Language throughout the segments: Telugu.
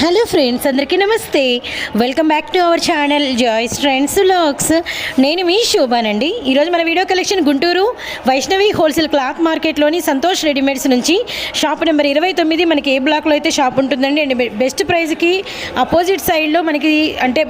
హలో ఫ్రెండ్స్ అందరికీ నమస్తే. Welcome back to our channel Joys Trends Lux నేను మీ శోభానండి. ఈరోజు మన video collection Guntur Vaishnavi wholesale cloth మార్కెట్లోని Santosh readymades నుంచి షాప్ నెంబర్ ఇరవై తొమ్మిది మనకి ఏ బ్లాక్లో అయితే షాప్ ఉంటుందండి అండ్ బెస్ట్ ప్రైస్కి అపోజిట్ సైడ్లో మనకి అంటే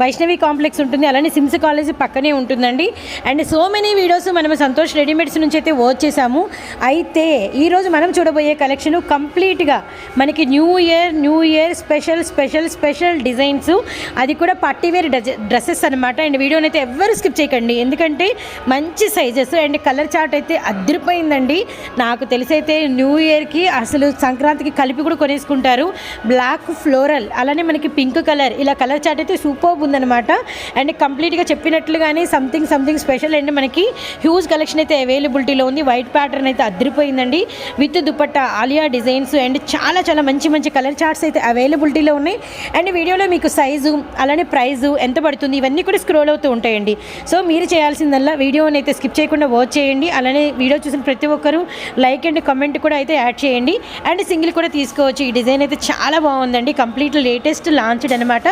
వైష్ణవి కాంప్లెక్స్ ఉంటుంది అలానే సిమ్స్ కాలేజ్ పక్కనే ఉంటుందండి. అండ్ సో మెనీ వీడియోస్ మనం సంతోష్ రెడీమేడ్స్ నుంచి అయితే వాచ్ చేసాము అయితే ఈరోజు మనం చూడబోయే కలెక్షన్ కంప్లీట్గా మనకి new year new year special special special designs అది కూడా పార్టీ వేర్ డ్రెస్సెస్ అనమాట అండ్ వీడియోని అయితే ఎవ్వరు స్కిప్ చేయకండి. ఎందుకంటే మంచి సైజెస్ అండ్ కలర్ చార్ట్ అయితే అదిరిపోయిందండి నాకు తెలిసైతే న్యూ ఇయర్కి అసలు సంక్రాంతికి కలిపి కూడా కొనేసుకుంటారు. బ్లాక్ ఫ్లోరల్ అలానే మనకి పింక్ కలర్ ఇలా కలర్ చార్ట్ అయితే సూపర్ ఉందన్నమాట. అండ్ కంప్లీట్గా చెప్పినట్లుగానే సంథింగ్ సంథింగ్ స్పెషల్ అండ్ మనకి హ్యూజ్ కలెక్షన్ అయితే అవైలబిలిటీలో ఉంది. వైట్ ప్యాటర్న్ అయితే అదిరిపోయిందండి. With dupatta Alia designs and చాలా చాలా మంచి మంచి కలర్ చార్ట్స్ అయితే అవైలబిలిటీలో ఉన్నాయి. అండ్ వీడియోలో మీకు సైజు అలానే ప్రైజు ఎంత పడుతుంది ఇవన్నీ కూడా స్క్రోల్ అవుతూ ఉంటాయండి. సో మీరు చేయాల్సిందల్లా వీడియోని అయితే స్కిప్ చేయకుండా వాచ్ చేయండి. అలానే వీడియో చూసిన ప్రతి ఒక్కరూ లైక్ అండ్ కమెంట్ కూడా అయితే యాడ్ చేయండి. అండ్ సింగిల్ కూడా తీసుకోవచ్చు. ఈ డిజైన్ అయితే చాలా బాగుందండి. కంప్లీట్ లేటెస్ట్ లాంచ్డ్ అనమాట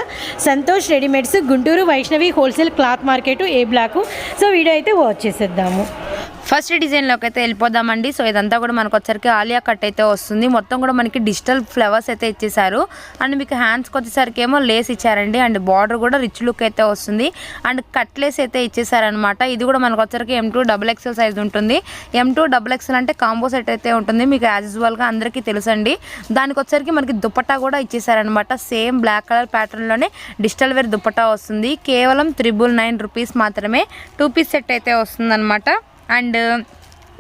Santosh readymade readymades Guntur Vaishnavi wholesale cloth market A block. So video అయితే వాచ్ చేసేద్దాము. ఫస్ట్ డిజైన్లోకి అయితే వెళ్ళిపోదామండి. సో ఇదంతా కూడా మనకు వచ్చరికి ఆలియా కట్ అయితే వస్తుంది. మొత్తం కూడా మనకి డిజిటల్ ఫ్లవర్స్ అయితే ఇచ్చేసారు అండ్ మీకు హ్యాండ్స్కి వచ్చేసరికి ఏమో లేస్ ఇచ్చారండి. అండ్ బార్డర్ కూడా రిచ్ లుక్ అయితే వస్తుంది. అండ్ కట్లెస్ అయితే ఇచ్చేసారనమాట ఇది కూడా మనకు వచ్చరికి M to double XL size ఉంటుంది. ఎం టూ డబుల్ ఎక్స్ఎల్ అంటే కాంబో సెట్ అయితే ఉంటుంది. మీకు యాజ్ యూజువల్గా అందరికీ తెలుసండి. దానికి వచ్చరికి మనకి దుపట్టా కూడా ఇచ్చేసారనమాట సేమ్ బ్లాక్ కలర్ ప్యాటర్న్లోనే డిజిటల్ వేర్ దుపట్టా వస్తుంది. కేవలం త్రిబుల్ నైన్ రూపీస్ మాత్రమే. టూ పీస్ సెట్ అయితే వస్తుందన్నమాట. And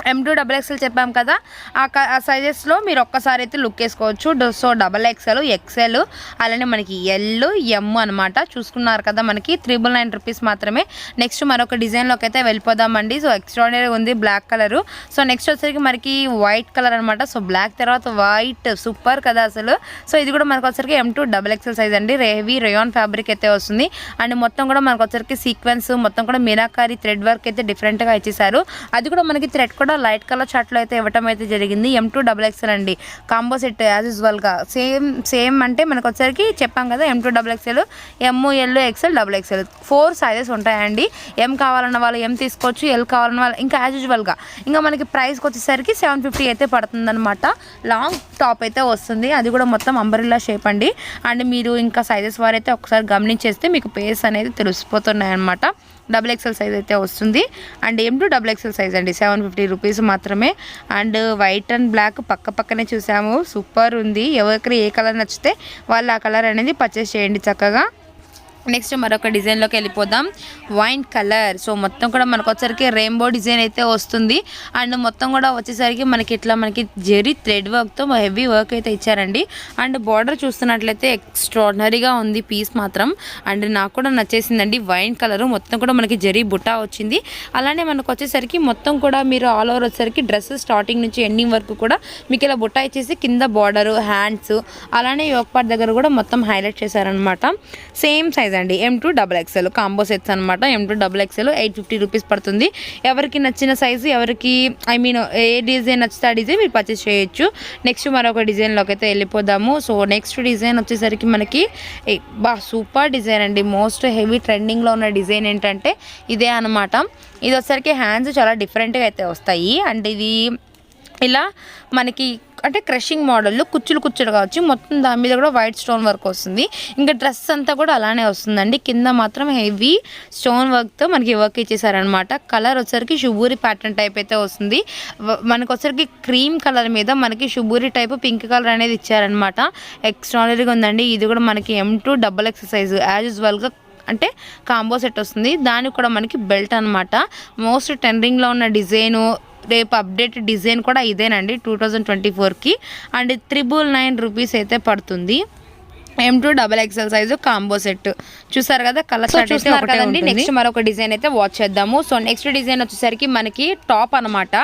M to double XL చెప్పాం కదా ఆ క- ఆ సైజెస్లో మీరు ఒక్కసారి అయితే లుక్ వేసుకోవచ్చు. సో డబల్ ఎక్స్ఎల్ ఎక్స్ఎల్ అలానే మనకి ఎల్ ఎమ్ అనమాట చూసుకున్నారు కదా మనకి త్రిబుల్ నైన్ రూపీస్ మాత్రమే. నెక్స్ట్ మరొక డిజైన్లోకి అయితే వెళ్ళిపోదామండి. సో ఎక్స్ట్రాడినరీ ఉంది బ్లాక్ కలర్ సో నెక్స్ట్ వచ్చేసరికి మనకి వైట్ కలర్ అనమాట సో బ్లాక్ తర్వాత వైట్ సూపర్ కదా అసలు. సో ఇది కూడా మనకు వచ్చరికి M to double XL size అండి. రేవీ రేయాన్ ఫ్యాబ్రిక్ అయితే వస్తుంది. అండ్ మొత్తం కూడా మనకు వచ్చరికి సీక్వెన్స్ మొత్తం కూడా మీనాకారి థ్రెడ్ వర్క్ అయితే డిఫరెంట్గా ఇచ్చేసారు అది కూడా మనకి థ్రెడ్ కూడా లైట్ కలర్ షర్ట్లో అయితే ఇవ్వటం అయితే జరిగింది. ఎం టూ డబల్ ఎక్స్ఎల్ అండి. కాంబో సెట్ యాజ్ యూజువల్గా సేమ్ సేమ్ అంటే మనకు వచ్చరికి చెప్పాం కదా M to double XL M L XL double XL four sizes ఉంటాయండి. ఎం కావాలన్న వాళ్ళు ఎం తీసుకోవచ్చు ఎల్ కావాలన్న వాళ్ళు ఇంకా యాజ్ యూజువల్గా ఇంకా మనకి ప్రైస్కి వచ్చేసరికి సెవెన్ ఫిఫ్టీ అయితే పడుతుందన్నమాట. లాంగ్ టాప్ అయితే వస్తుంది. అది కూడా మొత్తం అంబరిల్లా షేప్ అండి. అండ్ మీరు ఇంకా సైజెస్ వారు అయితే ఒకసారి గమనించేస్తే మీకు పేస్ అనేది తెలిసిపోతున్నాయి అనమాట డబుల్ ఎక్సెల్ సైజ్ అయితే వస్తుంది. And M to double XL size అండి? సెవెన్ ఫిఫ్టీ రూపీస్ మాత్రమే. అండ్ వైట్ అండ్ బ్లాక్ పక్క పక్కనే చూసాము. సూపర్ ఉంది. ఎవరికి ఏ కలర్ నచ్చితే వాళ్ళు ఆ కలర్ అనేది పర్చేస్ చేయండి చక్కగా. నెక్స్ట్ మరొక డిజైన్లోకి వెళ్ళిపోదాం. వైన్ కలర్ సో మొత్తం కూడా మనకు వచ్చేసరికి రెయిన్బో డిజైన్ అయితే వస్తుంది. అండ్ మొత్తం కూడా వచ్చేసరికి మనకి ఇట్లా మనకి జెరీ థ్రెడ్ వర్క్తో హెవీ వర్క్ అయితే ఇచ్చారండి. అండ్ బార్డర్ చూస్తున్నట్లయితే ఎక్స్ట్రాడినరీగా ఉంది పీస్ మాత్రం. అండ్ నాకు కూడా నచ్చేసిందండి వైన్ కలర్ మొత్తం కూడా మనకి జెరీ బుట్టా వచ్చింది. అలానే మనకు వచ్చేసరికి మొత్తం కూడా మీరు ఆల్ ఓవర్ వచ్చేసరికి డ్రెస్ స్టార్టింగ్ నుంచి ఎండింగ్ వరకు కూడా మీకు ఇలా బుట్టా ఇచ్చేసి కింద బార్డరు హ్యాండ్స్ అలానే యోక్ పార్ట్ దగ్గర కూడా మొత్తం హైలైట్ చేశారనమాట సేమ్ సైజ్ అండి M to double XL combo sets అనమాట M to double XL eight fifty rupees పడుతుంది. ఎవరికి నచ్చిన సైజు ఎవరికి ఐ మీన్ ఏ డిజైన్ నచ్చితే ఆ డిజైన్ మీరు పర్చేస్ చేయొచ్చు. నెక్స్ట్ మరొక డిజైన్లోకి అయితే వెళ్ళిపోదాము. సో నెక్స్ట్ డిజైన్ వచ్చేసరికి మనకి బా సూపర్ డిజైన్ అండి. మోస్ట్ హెవీ ట్రెండింగ్లో ఉన్న డిజైన్ ఏంటంటే ఇదే అనమాట ఇది వచ్చేసరికి హ్యాండ్స్ చాలా డిఫరెంట్గా అయితే వస్తాయి. అండ్ ఇది ఇలా మనకి అంటే క్రషింగ్ మోడల్లో కుచ్చులు కుచ్చులుగా వచ్చి మొత్తం దాని మీద కూడా వైట్ స్టోన్ వర్క్ వస్తుంది. ఇంకా డ్రెస్ అంతా కూడా అలానే వస్తుందండి. కింద మాత్రం హెవీ స్టోన్ వర్క్తో మనకి వర్క్ ఇచ్చేసారనమాట కలర్ వచ్చరికి షుబూరి ప్యాటర్న్ టైప్ అయితే వస్తుంది. మనకు వచ్చరికి క్రీమ్ కలర్ మీద మనకి షుబూరి టైప్ పింక్ కలర్ అనేది ఇచ్చారనమాట ఎక్స్ట్రానరీగా ఉందండి. ఇది కూడా మనకి M to double XL size as యూజువల్గా అంటే కాంబో సెట్ వస్తుంది. దానికి కూడా మనకి బెల్ట్ అనమాట మోస్ట్ టెండరింగ్లో ఉన్న డిజైను రేపు అప్డేట్ డిజైన్ కూడా ఇదేనండి టూ థౌజండ్ ట్వంటీ ఫోర్కి అండ్ త్రిబుల్ నైన్ రూపీస్ అయితే పడుతుంది. M to double XL size combo set చూసారు కదా కలర్ చూస్తున్నారు కదండి, నెక్స్ట్ మరొక డిజైన్ అయితే వాచ్ చేద్దాము. సో నెక్స్ట్ డిజైన్ వచ్చేసరికి మనకి టాప్ అన్నమాట.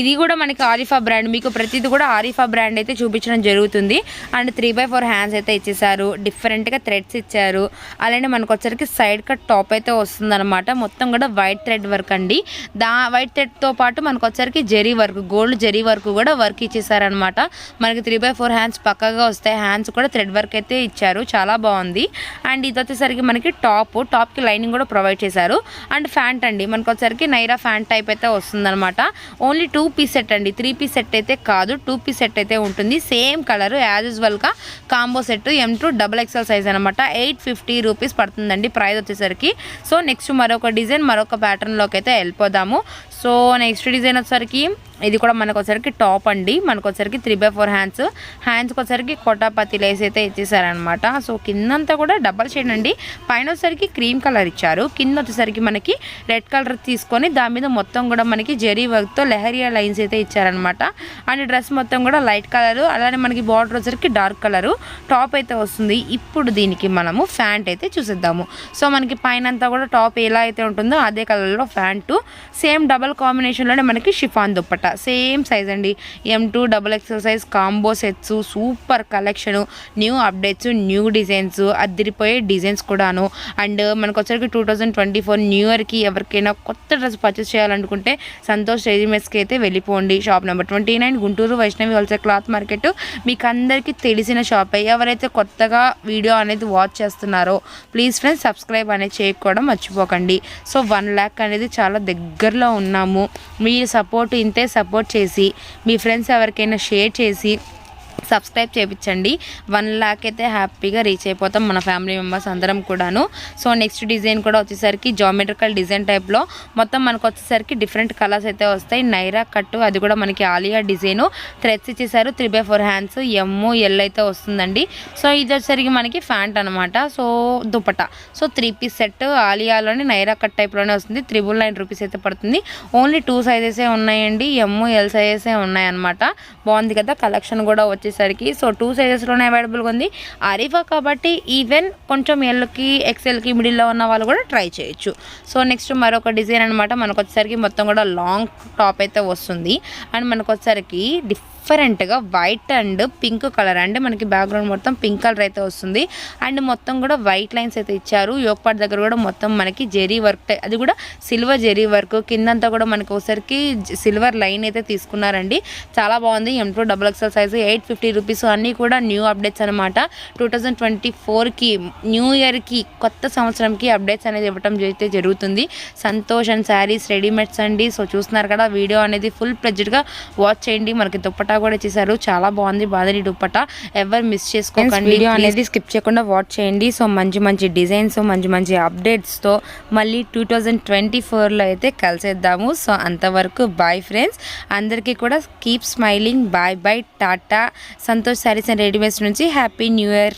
ఇది కూడా మనకి ఆరిఫా బ్రాండ్ మీకు ప్రతిది కూడా ఆరిఫా బ్రాండ్ అయితే చూపించడం జరుగుతుంది. And three by four hands అయితే ఇచ్చేసారు. డిఫరెంట్గా థ్రెడ్స్ ఇచ్చారు. అలానే మనకు వచ్చరికి సైడ్ కట్ టాప్ అయితే వస్తుంది మొత్తం కూడా వైట్ థ్రెడ్ వర్క్ అండి. దా వైట్ థ్రెడ్తో పాటు మనకు వచ్చరికి zari work gold zari work కూడా వర్క్ ఇచ్చేసారనమాట మనకి త్రీ బై ఫోర్ హ్యాండ్స్ పక్కగా వస్తాయి. హ్యాండ్స్ కూడా థ్రెడ్ వర్క్ అయితే ఇచ్చారు. చాలా బాగుంది. అండ్ ఇది వచ్చేసరికి మనకి టాప్. టాప్కి లైనింగ్ కూడా ప్రొవైడ్ చేశారు. అండ్ ఫ్యాంట్ అండి. మనకు వచ్చేసరికి నైరా ఫ్యాంట్ టైప్ అయితే వస్తుందన్నమాట. ఓన్లీ టూ పీస్ సెట్ అండి. త్రీ పీస్ సెట్ అయితే కాదు. టూ పీస్ సెట్ అయితే ఉంటుంది. సేమ్ కలర్ యాజ్ యూజువల్గా combo set M to double XL size అనమాట ఎయిట్ ఫిఫ్టీ రూపీస్ పడుతుందండి ప్రైస్ వచ్చేసరికి. సో నెక్స్ట్ మరొక డిజైన్ మరొక ప్యాటర్న్లోకి అయితే వెళ్ళిపోదాము. సో నెక్స్ట్ డిజైన్ వచ్చేసరికి ఇది కూడా మనకు వచ్చరికి టాప్ అండి. మనకు వచ్చరికి త్రీ బై ఫోర్ హ్యాండ్స్ హ్యాండ్స్కి వచ్చరికి కొటాపతి లేస్ అయితే ఇచ్చేసారనమాట సో కిందంతా కూడా డబల్ షేడ్ అండి. పైన వచ్చేసరికి క్రీమ్ కలర్ ఇచ్చారు. కింద వచ్చేసరికి మనకి రెడ్ కలర్ తీసుకొని దాని మీద మొత్తం కూడా మనకి జెరీ వర్క్తో లెహరియా లైన్స్ అయితే ఇచ్చారనమాట అండ్ డ్రెస్ మొత్తం కూడా లైట్ కలర్ అలానే మనకి బార్డర్ వచ్చరికి డార్క్ కలరు టాప్ అయితే వస్తుంది. ఇప్పుడు దీనికి మనము ఫ్యాంట్ అయితే చూసేద్దాము. సో మనకి పైన అంతా కూడా టాప్ ఎలా అయితే ఉంటుందో అదే కలర్లో ఫ్యాంటు సేమ్ డబల్ కాంబినేషన్లోనే మనకి షిఫాన్ దుప్పట. సేమ్ సైజ్ అండి. M to double XL size combo sets super collection new updates new designs అదిరిపోయే డిజైన్స్ కూడాను. అండ్ మనకు వచ్చరికి two thousand twenty four new ఇయర్కి ఎవరికైనా కొత్త డ్రెస్ పర్చేస్ చేయాలనుకుంటే సంతోష్ రెజిమెస్కి అయితే వెళ్ళిపోండి. Shop number twenty nine Guntur Vaishnavi wholesale cloth market మీకు అందరికీ తెలిసిన షాపే ఎవరైతే కొత్తగా వీడియో అనేది వాచ్ చేస్తున్నారో ప్లీజ్ ఫ్రెండ్స్ సబ్స్క్రైబ్ అనేది చేయకపోవడం మర్చిపోకండి. సో వన్ ల్యాక్ అనేది చాలా దగ్గరలో ఉన్న ఉన్నాము మీరు సపోర్ట్ ఇంతే సపోర్ట్ చేసి మీ ఫ్రెండ్స్ ఎవరికైనా షేర్ చేసి సబ్స్క్రైబ్ చేయించండి వన్ ల్యాక్ అయితే హ్యాపీగా రీచ్ అయిపోతాం మన ఫ్యామిలీ మెంబర్స్ అందరం కూడాను. సో నెక్స్ట్ డిజైన్ కూడా వచ్చేసరికి జామెట్రికల్ డిజైన్ టైప్లో మొత్తం మనకు వచ్చేసరికి డిఫరెంట్ కలర్స్ అయితే వస్తాయి. నైరా కట్టు అది కూడా మనకి ఆలియా డిజైను. థ్రెడ్స్ ఇచ్చేసారు. Three by four hands M L అయితే వస్తుందండి. సో ఇది వచ్చేసరికి మనకి ఫ్యాంట్ అనమాట so dupatta so three piece set ఆలియాలోని Naira cut టైప్లోనే వస్తుంది. త్రిబుల్ నైన్ రూపీస్ అయితే పడుతుంది. ఓన్లీ టూ సైజెసే ఉన్నాయండి. ఎమ్ము ఎల్ సైజెసే ఉన్నాయన్నమాట. బాగుంది కదా? కలెక్షన్ కూడా వచ్చేసి వచ్చేసరికి సో టూ సైజెస్లోనే అవైలబుల్గా ఉంది. అరిఫా కాబట్టి ఈవెన్ కొంచెం ఎల్కి ఎక్సెల్కి మిడిల్లో ఉన్న వాళ్ళు కూడా ట్రై చేయొచ్చు. సో నెక్స్ట్ మరొక డిజైన్ అనమాట మనకు వచ్చేసరికి మొత్తం కూడా లాంగ్ టాప్ అయితే వస్తుంది. అండ్ మనకు వచ్చేసరికి డిఫరెంట్గా white and pink colour and మనకి బ్యాక్గ్రౌండ్ మొత్తం పింక్ కలర్ అయితే వస్తుంది. అండ్ మొత్తం కూడా వైట్ లైన్స్ అయితే ఇచ్చారు. యోగపాటి దగ్గర కూడా మొత్తం మనకి జెరీ వర్క్ అది కూడా సిల్వర్ జెరీ వర్క్ కిందంతా కూడా మనకి ఒకసారికి సిల్వర్ లైన్ అయితే తీసుకున్నారండి. చాలా బాగుంది. M double double size eight fifty rupees. అన్నీ కూడా న్యూ అప్డేట్స్ అనమాట టూ థౌజండ్ ట్వంటీ ఫోర్కి న్యూ ఇయర్కి కొత్త సంవత్సరంకి అప్డేట్స్ అనేది ఇవ్వడం అయితే జరుగుతుంది. సంతోష్ అండ్ శారీస్ రెడీమేడ్స్ అండి. సో చూస్తున్నారు కదా వీడియో అనేది ఫుల్ ప్రెజెడ్గా వాచ్ చేయండి. మనకి దుప్పటా కూడా ఇచ్చేసారు. చాలా బాగుంది బాదరి దుప్పటా. ఎవరు మిస్ చేసుకోకండి వీడియో అనేది స్కిప్ చేయకుండా వాచ్ చేయండి. సో మంచి మంచి డిజైన్స్ మంచి మంచి అప్డేట్స్తో మళ్ళీ టూ థౌజండ్ ట్వంటీ ఫోర్లో అయితే కలిసేద్దాము. సో అంతవరకు బాయ్ ఫ్రెండ్స్. అందరికీ కూడా keep smiling. Bye bye tata. Santosh sarees and readymades నుంచి హ్యాపీ న్యూ ఇయర్.